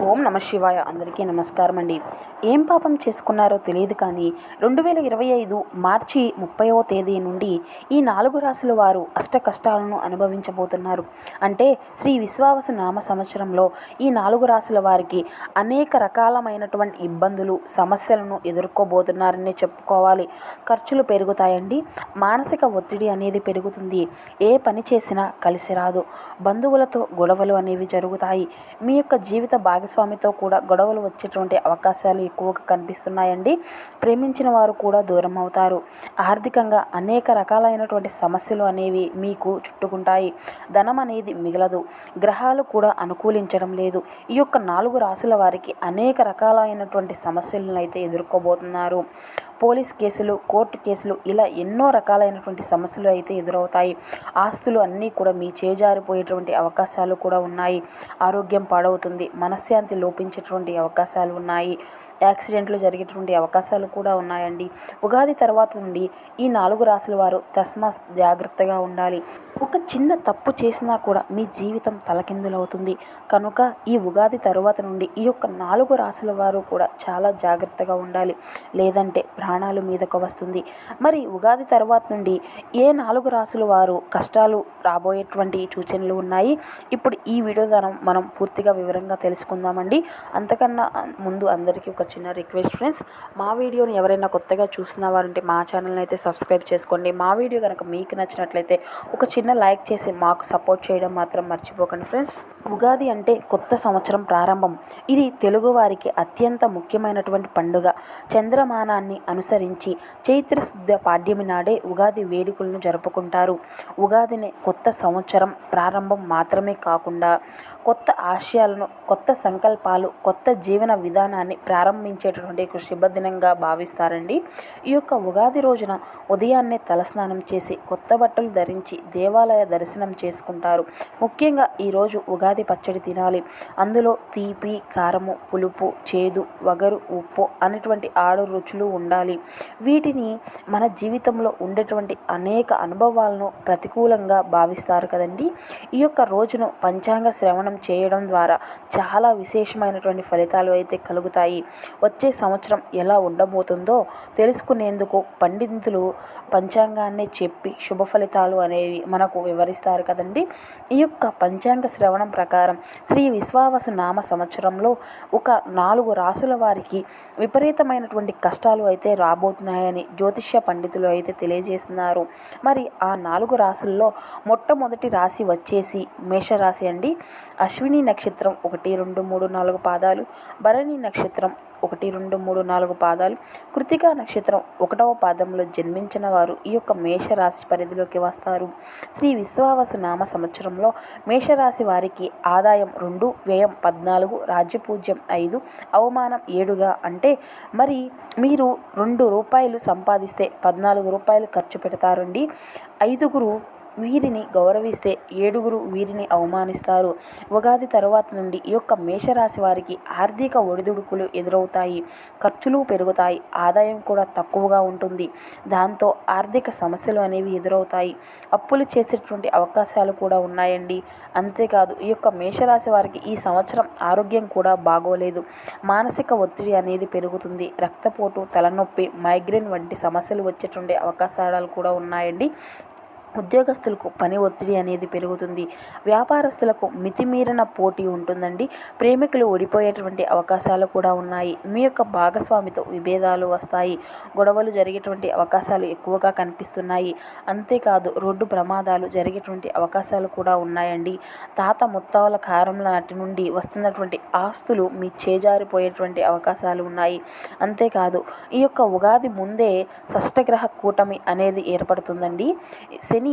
ఓం నమ శివాయ. అందరికీ నమస్కారం అండి. ఏం పాపం చేసుకున్నారో తెలియదు కానీ రెండు వేల ఇరవై ఐదు మార్చి ముప్పైవ తేదీ నుండి ఈ నాలుగు రాశుల వారు అష్ట కష్టాలను అనుభవించబోతున్నారు. అంటే శ్రీ విశ్వావస నామ సంవత్సరంలో ఈ నాలుగు రాశుల వారికి అనేక రకాలమైనటువంటి ఇబ్బందులు సమస్యలను ఎదుర్కోబోతున్నారని చెప్పుకోవాలి. ఖర్చులు పెరుగుతాయండి. మానసిక ఒత్తిడి అనేది పెరుగుతుంది. ఏ పని చేసినా కలిసి రాదు. బంధువులతో గొడవలు అనేవి జరుగుతాయి. మీ యొక్క జీవిత భాగస్వామితో కూడా గొడవలు వచ్చేటువంటి అవకాశాలు ఎక్కువగా కనిపిస్తున్నాయండి. ప్రేమించిన వారు కూడా దూరం అవుతారు. ఆర్థికంగా అనేక రకాలైనటువంటి సమస్యలు అనేవి మీకు చుట్టుకుంటాయి. ధనం అనేది మిగలదు. గ్రహాలు కూడా అనుకూలించడం లేదు. ఈ యొక్క నాలుగు రాసుల వారికి అనేక రకాలైనటువంటి సమస్యలను అయితే ఎదుర్కోబోతున్నారు. పోలీస్ కేసులు కోర్టు కేసులు ఇలా ఎన్నో రకాలైనటువంటి సమస్యలు అయితే ఎదురవుతాయి. ఆస్తులు అన్నీ కూడా మీ చేజారిపోయేటువంటి అవకాశాలు కూడా ఉన్నాయి. ఆరోగ్యం పాడవుతుంది. మనశ్శాంతి లోపించేటువంటి అవకాశాలు ఉన్నాయి. యాక్సిడెంట్లు జరిగేటువంటి అవకాశాలు కూడా ఉన్నాయండి. ఉగాది తర్వాత నుండి ఈ నాలుగు రాసుల వారు తస్మా జాగ్రత్తగా ఉండాలి. ఒక చిన్న తప్పు చేసినా కూడా మీ జీవితం తలకిందులవుతుంది. కనుక ఈ ఉగాది తరువాత నుండి ఈ యొక్క నాలుగు రాసుల వారు కూడా చాలా జాగ్రత్తగా ఉండాలి. లేదంటే ప్రాణాలు మీదకు వస్తుంది. మరి ఉగాది తర్వాత నుండి ఏ నాలుగు రాసుల వారు కష్టాలు రాబోయేటువంటి సూచనలు ఉన్నాయి? ఇప్పుడు ఈ వీడియో ద్వారా మనం పూర్తిగా వివరంగా తెలుసుకుందామండి. అంతకన్నా ముందు అందరికీ ఒక చిన్న రిక్వెస్ట్ ఫ్రెండ్స్ మా వీడియోని ఎవరైనా కొత్తగా చూసిన వారంటే మా ఛానల్ని అయితే సబ్స్క్రైబ్ చేసుకోండి. మా వీడియో కనుక మీకు నచ్చినట్లయితే ఒక చిన్న లైక్ చేసి మాకు సపోర్ట్ చేయడం మాత్రం మర్చిపోకండి ఫ్రెండ్స్. ఉగాది అంటే కొత్త సంవత్సరం ప్రారంభం. ఇది తెలుగువారికి అత్యంత ముఖ్యమైనటువంటి పండుగ. చంద్రమానాన్ని అనుసరించి చైత్ర శుద్ధ పాడ్యమి నాడే ఉగాది వేడుకలను జరుపుకుంటారు. ఉగాదిని కొత్త సంవత్సరం ప్రారంభం మాత్రమే కాకుండా కొత్త ఆశయాలను కొత్త సంకల్పాలు కొత్త జీవన విధానాన్ని ప్రారంభించేటటువంటి ఒక శుభదినంగా భావిస్తారండి. ఈ యొక్క ఉగాది రోజున ఉదయాన్నే తలస్నానం చేసి కొత్త బట్టలు ధరించి దేవాలయ దర్శనం చేసుకుంటారు. ముఖ్యంగా ఈరోజు ఉగాది పచ్చడి తినాలి. అందులో తీపి కారము పులుపు చేదు వగరు ఉప్పు అనేటువంటి ఆరు రుచులు ఉండాలి. వీటిని మన జీవితంలో ఉండేటువంటి అనేక అనుభవాలను ప్రతికూలంగా భావిస్తారు కదండి. ఈ యొక్క రోజును పంచాంగ శ్రవణం చేయడం ద్వారా చాలా విశేషమైనటువంటి ఫలితాలు అయితే కలుగుతాయి. వచ్చే సంవత్సరం ఎలా ఉండబోతుందో తెలుసుకునేందుకు పండితులు పంచాంగాన్ని చెప్పి శుభ ఫలితాలు అనేవి మనకు వివరిస్తారు కదండి. ఈ యొక్క పంచాంగ శ్రవణం ప్రకారం శ్రీ విశ్వావసు నామ సంవత్సరంలో ఒక నాలుగు రాసుల వారికి విపరీతమైనటువంటి కష్టాలు అయితే రాబోతున్నాయని జ్యోతిష్య పండితులు అయితే తెలియజేస్తున్నారు. మరి ఆ నాలుగు రాసుల్లో మొట్టమొదటి రాశి వచ్చేసి మేషరాశి అండి. అశ్విని నక్షత్రం ఒకటి రెండు మూడు నాలుగు పాదాలు భరణి నక్షత్రం ఒకటి రెండు మూడు నాలుగు పాదాలు కృతికా నక్షత్రం ఒకటవ పాదంలో జన్మించిన వారు ఈ యొక్క మేషరాశి పరిధిలోకి వస్తారు. శ్రీ విశ్వావస నామ సంవత్సరంలో మేషరాశి వారికి ఆదాయం రెండు వ్యయం పద్నాలుగు రాజ్యపూజ్యం ఐదు అవమానం ఏడుగా అంటే మరి మీరు రెండు రూపాయలు సంపాదిస్తే పద్నాలుగు రూపాయలు ఖర్చు పెడతారండి. ఐదుగురు వీరిని గౌరవిస్తే ఏడుగురు వీరిని అవమానిస్తారు. ఉగాది తరువాత నుండి ఈ యొక్క మేషరాశి వారికి ఆర్థిక ఒడిదుడుకులు ఎదురవుతాయి. ఖర్చులు పెరుగుతాయి. ఆదాయం కూడా తక్కువగా ఉంటుంది. దాంతో ఆర్థిక సమస్యలు అనేవి ఎదురవుతాయి. అప్పులు చేసేటువంటి అవకాశాలు కూడా ఉన్నాయండి. అంతేకాదు ఈ యొక్క మేషరాశి వారికి ఈ సంవత్సరం ఆరోగ్యం కూడా బాగోలేదు. మానసిక ఒత్తిడి అనేది పెరుగుతుంది. రక్తపోటు తలనొప్పి మైగ్రేన్ వంటి సమస్యలు వచ్చేటువంటి అవకాశాలు కూడా ఉన్నాయండి. ఉద్యోగస్తులకు పని ఒత్తిడి అనేది పెరుగుతుంది. వ్యాపారస్తులకు మితిమీరిన పోటీ ఉంటుందండి. ప్రేమికులు ఓడిపోయేటువంటి అవకాశాలు కూడా ఉన్నాయి. మీ యొక్క భాగస్వామితో విభేదాలు వస్తాయి. గొడవలు జరిగేటువంటి అవకాశాలు ఎక్కువగా కనిపిస్తున్నాయి. అంతేకాదు రోడ్డు ప్రమాదాలు జరిగేటువంటి అవకాశాలు కూడా ఉన్నాయండి. తాత ముత్తాల కారం నాటి నుండి వస్తున్నటువంటి ఆస్తులు మీ చేజారిపోయేటువంటి అవకాశాలు ఉన్నాయి. అంతేకాదు ఈ యొక్క ఉగాది ముందే షష్టగ్రహ కూటమి అనేది ఏర్పడుతుందండి. శని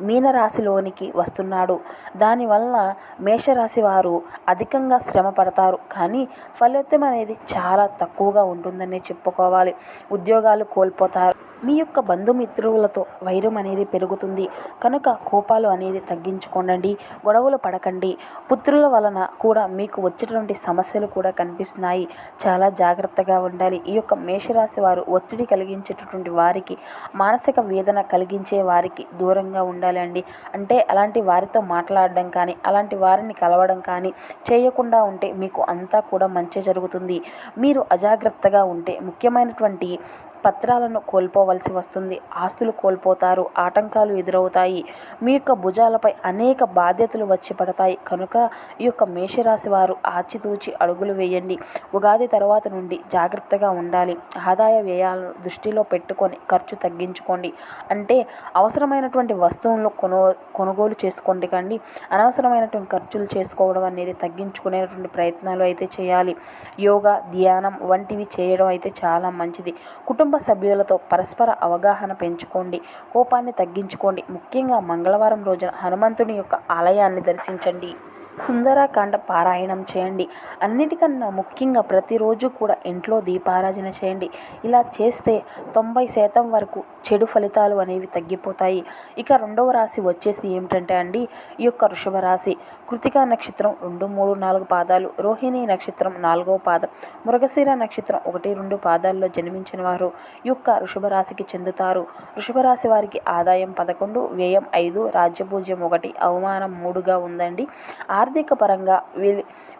మీనరాశిలోనికి వస్తున్నాడు. దానివల్ల మేషరాశి వారు అధికంగా శ్రమ పడతారు కానీ ఫలితం అనేది చాలా తక్కువగా ఉంటుందనే చెప్పుకోవాలి. ఉద్యోగాలు కోల్పోతారు. మీ యొక్క బంధుమిత్రులతో వైరం అనేది పెరుగుతుంది. కనుక కోపాలు అనేది తగ్గించుకోండి గొడవలు పడకండి. పుత్రుల వలన కూడా మీకు వచ్చేటువంటి సమస్యలు కూడా కనిపిస్తున్నాయి. చాలా జాగ్రత్తగా ఉండాలి. ఈ యొక్క మేషరాశి వారు ఒత్తిడి కలిగించేటటువంటి వారికి మానసిక వేదన కలిగించే వారికి దూరంగా ఉండాలి అండి. అంటే అలాంటి వారితో మాట్లాడడం కానీ అలాంటి వారిని కలవడం కానీ చేయకుండా ఉంటే మీకు అంతా కూడా మంచి జరుగుతుంది. మీరు అజాగ్రత్తగా ఉంటే ముఖ్యమైనటువంటి పత్రాలను కోల్పోవలసి వస్తుంది. ఆస్తులు కోల్పోతారు. ఆటంకాలు ఎదురవుతాయి. మీ యొక్క భుజాలపై అనేక బాధ్యతలు వచ్చి పడతాయి. కనుక ఈ యొక్క మేషరాశి వారు ఆచితూచి అడుగులు వేయండి. ఉగాది తర్వాత నుండి జాగ్రత్తగా ఉండాలి. ఆదాయ వ్యయాలను దృష్టిలో పెట్టుకొని ఖర్చు తగ్గించుకోండి. అంటే అవసరమైనటువంటి వస్తువులను కొను కొనుగోలు చేసుకోండి కండి. అనవసరమైనటువంటి ఖర్చులు చేసుకోవడం అనేది తగ్గించుకునేటువంటి ప్రయత్నాలు అయితే చేయాలి. యోగా ధ్యానం వంటివి చేయడం అయితే చాలా మంచిది. కుటుంబ కుటుంబ సభ్యులతో పరస్పర అవగాహన పెంచుకోండి కోపాన్ని తగ్గించుకోండి. ముఖ్యంగా మంగళవారం రోజున హనుమంతుని యొక్క ఆలయాన్ని దర్శించండి. సుందరకాండ పారాయణం చేయండి. అన్నిటికన్నా ముఖ్యంగా ప్రతిరోజు కూడా ఇంట్లో దీపారాధన చేయండి. ఇలా చేస్తే తొంభై శాతం వరకు చెడు ఫలితాలు అనేవి తగ్గిపోతాయి. ఇక రెండవ రాశి వచ్చేసి ఏమిటంటే అండి ఈ యొక్క వృషభ రాశి. కృతికా నక్షత్రం రెండు మూడు నాలుగు పాదాలు. రోహిణి నక్షత్రం నాలుగవ పాదం. మృగశిర నక్షత్రం ఒకటి రెండు పాదాల్లో జన్మించిన వారు ఈ యొక్క వృషభ రాశికి చెందుతారు. వృషభ రాశి వారికి ఆదాయం పదకొండు వ్యయం ఐదు రాజ్యపూజ్యం ఒకటి అవమానం మూడుగా ఉందండి. ఆర్థిక పరంగా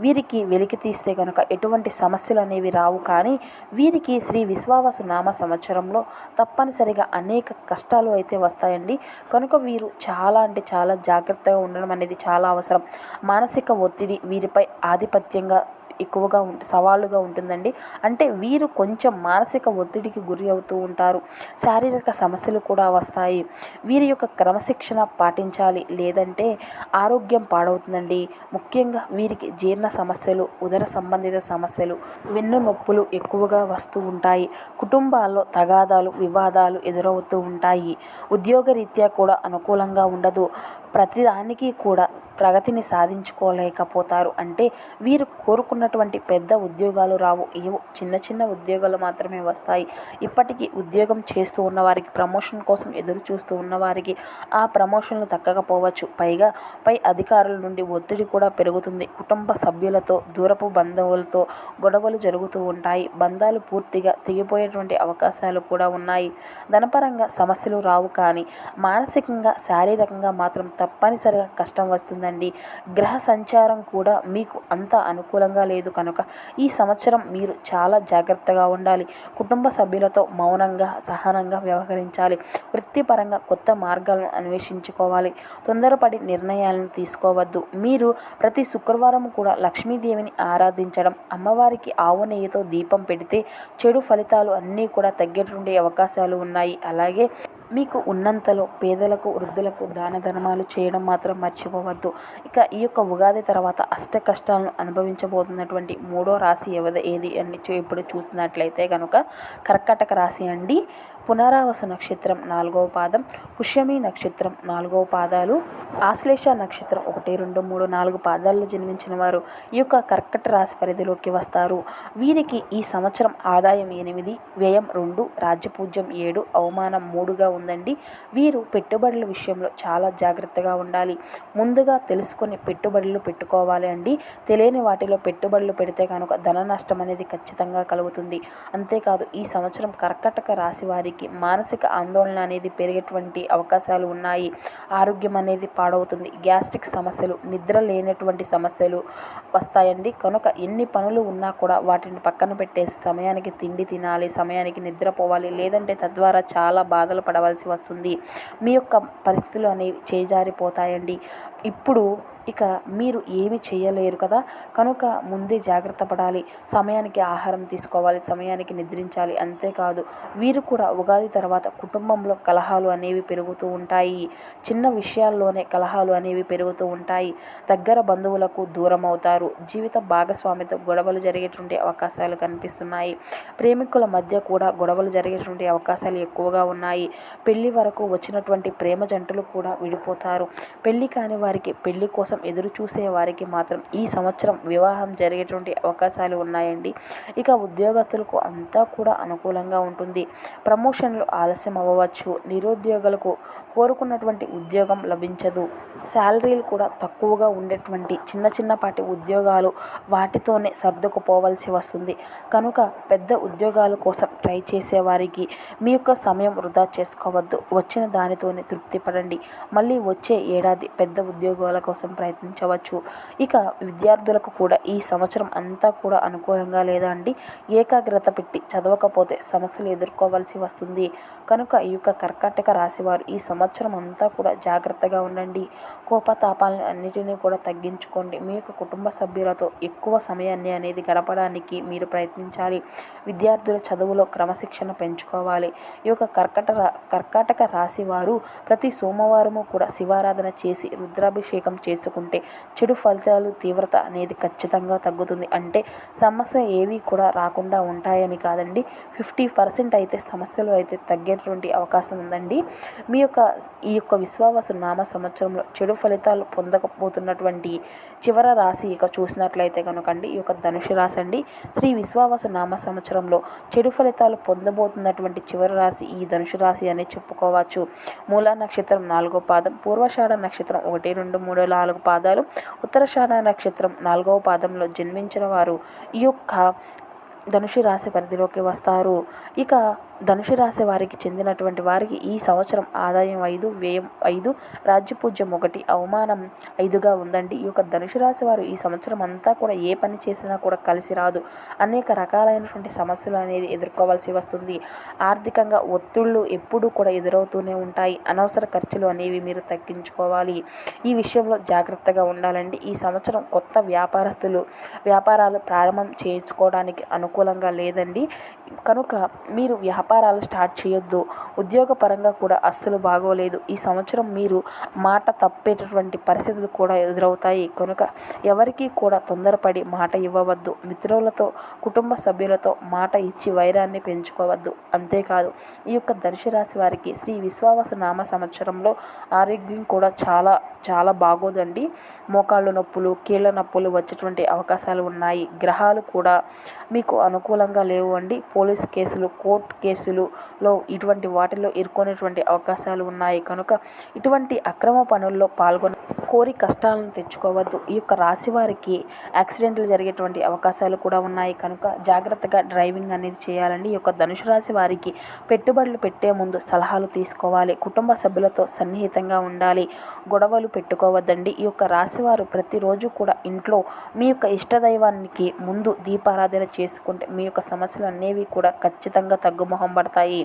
వీరికి వెలికి తీస్తే కనుక ఎటువంటి సమస్యలు అనేవి రావు కానీ వీరికి శ్రీ విశ్వావసు నామ సంవత్సరంలో తప్పనిసరిగా అనేక కష్టాలు అయితే వస్తాయండి. కనుక వీరు చాలా అంటే చాలా జాగ్రత్తగా ఉండడం అనేది చాలా అవసరం. మానసిక ఒత్తిడి వీరిపై ఆధిపత్యంగా ఎక్కువగా సవాలుగా ఉంటుందండి. అంటే వీరు కొంచెం మానసిక ఒత్తిడికి గురి అవుతూ ఉంటారు. శారీరక సమస్యలు కూడా వస్తాయి. వీరి యొక్క క్రమశిక్షణ పాటించాలి. లేదంటే ఆరోగ్యం పాడవుతుందండి. ముఖ్యంగా వీరికి జీర్ణ సమస్యలు ఉదర సంబంధిత సమస్యలు వెన్ను నొప్పులు ఎక్కువగా వస్తూ ఉంటాయి. కుటుంబాల్లో తగాదాలు వివాదాలు ఎదురవుతూ ఉంటాయి. ఉద్యోగరీత్యా కూడా అనుకూలంగా ఉండదు. ప్రతిదానికి కూడా ప్రగతిని సాధించుకోలేకపోతారు. అంటే వీరు కోరుకున్న అనుకున్నటువంటి పెద్ద ఉద్యోగాలు రావు. ఏవో చిన్న చిన్న ఉద్యోగాలు మాత్రమే వస్తాయి. ఇప్పటికీ ఉద్యోగం చేస్తూ ఉన్నవారికి ప్రమోషన్ కోసం ఎదురు చూస్తూ ఉన్నవారికి ఆ ప్రమోషన్లు దక్కకపోవచ్చు పైగా పై అధికారుల నుండి ఒత్తిడి కూడా పెరుగుతుంది. కుటుంబ సభ్యులతో దూరపు బంధువులతో గొడవలు జరుగుతూ ఉంటాయి. బంధాలు పూర్తిగా తెగిపోయేటువంటి అవకాశాలు కూడా ఉన్నాయి. ధనపరంగా సమస్యలు రావు కానీ మానసికంగా శారీరకంగా మాత్రం తప్పనిసరిగా కష్టం వస్తుందండి. గ్రహ సంచారం కూడా మీకు అంత అనుకూలంగా లేదు కనుక ఈ సంవత్సరం మీరు చాలా జాగ్రత్తగా ఉండాలి. కుటుంబ సభ్యులతో మౌనంగా సహనంగా వ్యవహరించాలి. వృత్తిపరంగా కొత్త మార్గాలను అన్వేషించుకోవాలి. తొందరపడి నిర్ణయాలను తీసుకోవద్దు. మీరు ప్రతి శుక్రవారం కూడా లక్ష్మీదేవిని ఆరాధించడం అమ్మవారికి ఆవు నెయ్యితో దీపం పెడితే చెడు ఫలితాలు అన్నీ కూడా తగ్గేటువంటి అవకాశాలు ఉన్నాయి. అలాగే మీకు ఉన్నంతలో పేదలకు వృద్ధులకు దాన ధర్మాలు చేయడం మాత్రం మర్చిపోవద్దు. ఇక ఈ యొక్క ఉగాది తర్వాత అష్ట కష్టాలను అనుభవించబోతున్నటువంటి మూడో రాశి ఎవది ఏది అని ఇప్పుడు చూసినట్లయితే కనుక కర్కటక రాశి అండి. పునరావాస నక్షత్రం నాలుగవ పాదం పుష్యమి నక్షత్రం నాలుగవ పాదాలు ఆశ్లేష నక్షత్రం ఒకటి రెండు మూడు నాలుగు పాదాల్లో జన్మించిన వారు ఈ యొక్క కర్కట రాశి పరిధిలోకి వస్తారు. వీరికి ఈ సంవత్సరం ఆదాయం ఎనిమిది వ్యయం రెండు రాజ్యపూజ్యం ఏడు అవమానం మూడుగా ఉందండి. వీరు పెట్టుబడుల విషయంలో చాలా జాగ్రత్తగా ఉండాలి. ముందుగా తెలుసుకొని పెట్టుబడులు పెట్టుకోవాలి అండి. తెలియని వాటిలో పెట్టుబడులు పెడితే కనుక ధన నష్టం అనేది ఖచ్చితంగా కలుగుతుంది. అంతేకాదు ఈ సంవత్సరం కర్కటక రాశి వారి వారికి మానసిక ఆందోళన అనేది పెరిగేటువంటి అవకాశాలు ఉన్నాయి. ఆరోగ్యం అనేది పాడవుతుంది. గ్యాస్ట్రిక్ సమస్యలు నిద్ర లేనటువంటి సమస్యలు వస్తాయండి. కనుక ఎన్ని పనులు ఉన్నా కూడా వాటిని పక్కన పెట్టేసి సమయానికి తిండి తినాలి సమయానికి నిద్రపోవాలి లేదంటే తద్వారా చాలా బాధలు పడవలసి వస్తుంది. మీ యొక్క పరిస్థితులు అనేవి చేజారిపోతాయండి. ఇప్పుడు ఇక మీరు ఏమి చేయలేరు కదా. కనుక ముందే జాగ్రత్త పడాలి. సమయానికి ఆహారం తీసుకోవాలి సమయానికి నిద్రించాలి. అంతేకాదు వీరు కూడా ఉగాది తర్వాత కుటుంబంలో కలహాలు అనేవి పెరుగుతూ ఉంటాయి. చిన్న విషయాల్లోనే కలహాలు అనేవి పెరుగుతూ ఉంటాయి. దగ్గర బంధువులకు దూరం అవుతారు. జీవిత భాగస్వామితో గొడవలు జరిగేటువంటి అవకాశాలు కనిపిస్తున్నాయి. ప్రేమికుల మధ్య కూడా గొడవలు జరిగేటువంటి అవకాశాలు ఎక్కువగా ఉన్నాయి. పెళ్ళి వరకు వచ్చినటువంటి ప్రేమ జంటలు కూడా విడిపోతారు. పెళ్ళి కాని వారికి పెళ్ళి కోసం కోసం ఎదురు చూసే వారికి మాత్రం ఈ సంవత్సరం వివాహం జరిగేటువంటి అవకాశాలు ఉన్నాయండి. ఇక ఉద్యోగస్తులకు అంతా కూడా అనుకూలంగా ఉంటుంది. ప్రమోషన్లు ఆలస్యం అవ్వవచ్చు నిరుద్యోగులకు కోరుకున్నటువంటి ఉద్యోగం లభించదు. శాలరీలు కూడా తక్కువగా ఉండేటువంటి చిన్న చిన్నపాటి ఉద్యోగాలు వాటితోనే సర్దుకుపోవలసి వస్తుంది. కనుక పెద్ద ఉద్యోగాల కోసం ట్రై చేసేవారికి మీ యొక్క సమయం వృధా చేసుకోవద్దు. వచ్చిన దానితోనే తృప్తి పడండి మళ్ళీ వచ్చే ఏడాది పెద్ద ఉద్యోగాల కోసం ప్రయత్నించవచ్చు. ఇక విద్యార్థులకు కూడా ఈ సంవత్సరం అంతా కూడా అనుకూలంగా లేదా అండి? ఏకాగ్రత పెట్టి చదవకపోతే సమస్యలు ఎదుర్కోవాల్సి వస్తుంది. కనుక ఈ యొక్క కర్కాటక రాశివారు ఈ సంవత్సరం సంవత్సరం అంతా కూడా జాగ్రత్తగా ఉండండి. కోపతాపాలను అన్నిటినీ కూడా తగ్గించుకోండి. మీ యొక్క కుటుంబ సభ్యులతో ఎక్కువ సమయాన్ని అనేది గడపడానికి మీరు ప్రయత్నించాలి. విద్యార్థుల చదువులో క్రమశిక్షణ పెంచుకోవాలి. ఈ యొక్క కర్కట కర్కాటక రాశి వారు ప్రతి సోమవారము కూడా శివారాధన చేసి రుద్రాభిషేకం చేసుకుంటే చెడు ఫలితాలు తీవ్రత అనేది ఖచ్చితంగా తగ్గుతుంది. అంటే సమస్య ఏవి కూడా రాకుండా ఉంటాయని కాదండి. ఫిఫ్టీ పర్సెంట్ అయితే సమస్యలు అయితే తగ్గేటువంటి అవకాశం ఉందండి. మీ యొక్క ఈ యొక్క విశ్వావసు నామ సంవత్సరంలో చెడు ఫలితాలు పొందకపోతున్నటువంటి చివర రాశి ఇక చూసినట్లయితే కనుకండి ఈ యొక్క ధనుషు రాశి అండి. శ్రీ విశ్వావసు నామ సంవత్సరంలో చెడు ఫలితాలు పొందబోతున్నటువంటి చివరి రాశి ఈ ధనుషు రాశి అని చెప్పుకోవచ్చు. మూలా నక్షత్రం నాలుగో పాదం పూర్వషాఢ నక్షత్రం ఒకటి రెండు మూడు నాలుగు పాదాలు ఉత్తరషాఢ నక్షత్రం నాలుగవ పాదంలో జన్మించిన వారు ఈ యొక్క ధనుషు రాశి పరిధిలోకి వస్తారు. ఇక ధనుషు రాశి వారికి చెందినటువంటి వారికి ఈ సంవత్సరం ఆదాయం ఐదు వ్యయం ఐదు రాజ్యపూజ్యం ఒకటి అవమానం ఐదుగా ఉందండి. ఈ యొక్క ధనుషు రాశి వారు ఈ సంవత్సరం అంతా కూడా ఏ పని చేసినా కూడా కలిసి రాదు. అనేక రకాలైనటువంటి సమస్యలు అనేది ఎదుర్కోవాల్సి వస్తుంది. ఆర్థికంగా ఒత్తిళ్ళు ఎప్పుడూ కూడా ఎదురవుతూనే ఉంటాయి. అనవసర ఖర్చులు అనేవి మీరు తగ్గించుకోవాలి. ఈ విషయంలో జాగ్రత్తగా ఉండాలండి. ఈ సంవత్సరం కొత్త వ్యాపారస్తులు వ్యాపారాలు ప్రారంభం చేయించుకోవడానికి అనుకూలంగా లేదండి. కనుక మీరు వ్యాపారాలు స్టార్ట్ చేయొద్దు. ఉద్యోగపరంగా కూడా అస్సలు బాగోలేదు. ఈ సంవత్సరం మీరు మాట తప్పేటటువంటి పరిస్థితులు కూడా ఎదురవుతాయి. కనుక ఎవరికీ కూడా తొందరపడి మాట ఇవ్వవద్దు. మిత్రులతో కుటుంబ సభ్యులతో మాట ఇచ్చి వైరాన్ని పెంచుకోవద్దు. అంతేకాదు ఈ యొక్క దర్శరాశి రాశి వారికి శ్రీ విశ్వావస నామ సంవత్సరంలో ఆరోగ్యం కూడా చాలా చాలా బాగోదండి. మోకాళ్ళు నొప్పులు కీళ్ళ నొప్పులు వచ్చేటువంటి అవకాశాలు ఉన్నాయి. గ్రహాలు కూడా మీకు అనుకూలంగా లేవు అండి పోలీస్ కేసులు కోర్టు కేసులులో ఇటువంటి వాటిల్లో ఇరుక్కునేటువంటి అవకాశాలు ఉన్నాయి. కనుక ఇటువంటి అక్రమ పనుల్లో పాల్గొన కోరి కష్టాలను తెచ్చుకోవద్దు. ఈ యొక్క రాశి వారికి యాక్సిడెంట్లు జరిగేటువంటి అవకాశాలు కూడా ఉన్నాయి. కనుక జాగ్రత్తగా డ్రైవింగ్ అనేది చేయాలండి. ఈ యొక్క ధనుసు రాశి వారికి పెట్టుబడులు పెట్టే ముందు సలహాలు తీసుకోవాలి. కుటుంబ సభ్యులతో సన్నిహితంగా ఉండాలి. గొడవలు పెట్టుకోవద్దండి. ఈ యొక్క రాశి వారు ప్రతిరోజు కూడా ఇంట్లో మీ యొక్క ఇష్టదైవానికి ముందు దీపారాధన చేసుకుంటే మీ యొక్క సమస్యలు అనేవి కూడా ఖచ్చితంగా తగ్గుమొహం పడతాయి.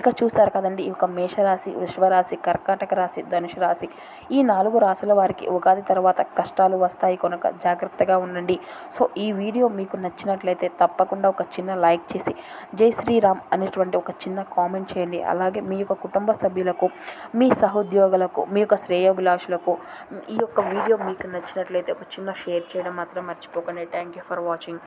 ఇక చూస్తారు కదండి ఈ యొక్క మేషరాశి వృషభరాశి కర్కాటక రాశి ధనుసు రాశి ఈ నాలుగు రాశుల వారికి ఉగాది తర్వాత కష్టాలు వస్తాయి. కనుక జాగ్రత్తగా ఉండండి. సో ఈ వీడియో మీకు నచ్చినట్లయితే తప్పకుండా ఒక చిన్న లైక్ చేసి జై శ్రీరామ్ అనేటువంటి ఒక చిన్న కామెంట్ చేయండి. అలాగే మీ యొక్క కుటుంబ సభ్యులకు మీ సహోద్యోగులకు మీ యొక్క శ్రేయోభిలాషులకు ఈ యొక్క వీడియో మీకు నచ్చినట్లయితే ఒక చిన్న షేర్ చేయడం మాత్రం మర్చిపోకండి. Thank you for watching